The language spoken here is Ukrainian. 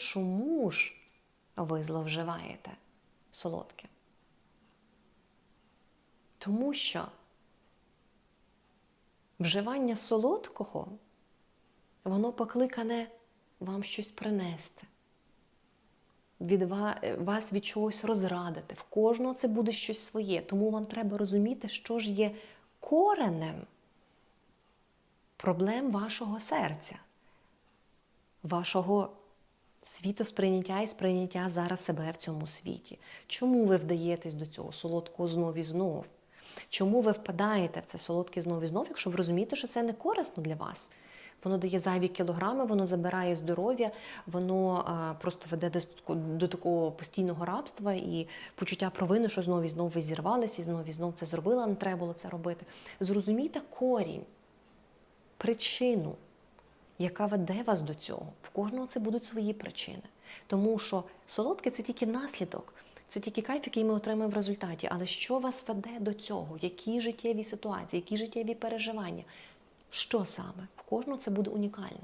чому ж ви зловживаєте солодким? Тому що вживання солодкого, воно покликане вам щось принести, від вас від чогось розрадити. В кожного це буде щось своє. Тому вам треба розуміти, що ж є коренем проблем вашого серця, вашого світосприйняття і сприйняття зараз себе в цьому світі. Чому ви вдаєтесь до цього солодкого знов і знов? Чому ви впадаєте в це солодке знов і знов, якщо ви розумієте, що це не корисно для вас? Воно дає зайві кілограми, воно забирає здоров'я, воно а, просто веде до, до такого постійного рабства і почуття провини, що знов і знов ви зірвалися, і знов і знов це зробила, не треба було це робити. Зрозумійте корінь, причину, яка веде вас до цього. В кожного це будуть свої причини. Тому що солодке це тільки наслідок, це тільки кайф, який ми отримаємо в результаті. Але що вас веде до цього? Які життєві ситуації, які життєві переживання? Що саме? В кожного це буде унікально.